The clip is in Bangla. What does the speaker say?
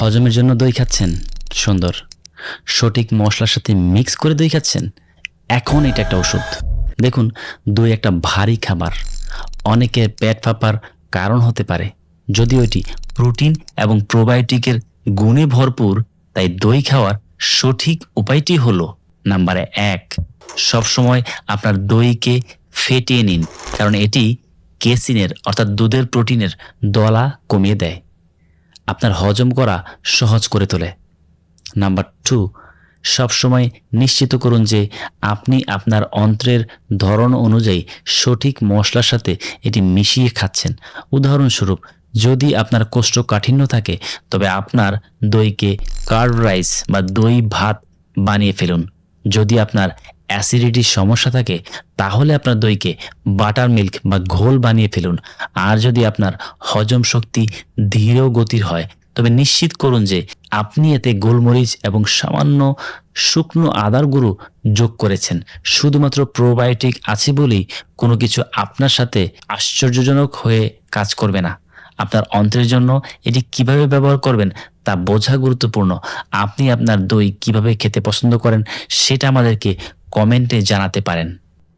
হজমের জন্য দই খাচ্ছেন? সুন্দর। সঠিক মশলার সাথে মিক্স করে দই খাচ্ছেন? এখন এটা একটা ওষুধ। দেখুন, দই একটা ভারী খাবার। অনেকের পেট ফাঁপার কারণ হতে পারে। যদিও এটি প্রোটিন এবং প্রোবায়োটিকের গুণে ভরপুর, তাই দই খাওয়ার সঠিক উপায়টি হলো, নাম্বারে এক, সবসময় আপনার দইকে ফেটিয়ে নিন। কারণ এটি কেসিনের অর্থাৎ দুধের প্রোটিনের, দলা কমিয়ে দেয়। আপনার হজম করা সহজ করে তোলে। নাম্বার টু সবসময় নিশ্চিত করুন যে আপনি আপনার অন্ত্রের ধরন অনুযায়ী সঠিক মশলার সাথে এটি মিশিয়ে খাচ্ছেন। উদাহরণস্বরূপ, যদি আপনার কোষ্ঠকাঠিন্য থাকে, তবে আপনার দইকে কার্ড রাইস বা দই ভাত বানিয়ে ফেলুন। যদি আপনার অ্যাসিডিটির সমস্যা থাকে, তাহলে আপনার দইকে বাটার মিল্ক বা ঘোল বানিয়ে ফেলুন। আর যদি আপনার হজম শক্তি ধীর গতির হয়, তবে নিশ্চিত করুন যে আপনি এতে গোলমরিচ এবং সামান্য শুকনো আদার গুঁড়ো যোগ করেছেন। শুধুমাত্র প্রোবায়োটিক আছে বলেই কোনো কিছু আপনার সাথে আশ্চর্যজনক হয়ে কাজ করবে না। আপনার অন্ত্রের জন্য এটি কীভাবে ব্যবহার করবেন তা বোঝা গুরুত্বপূর্ণ। আপনি আপনার দই কীভাবে খেতে পছন্দ করেন, সেটা আমাদেরকে কমেন্টে জানাতে পারেন।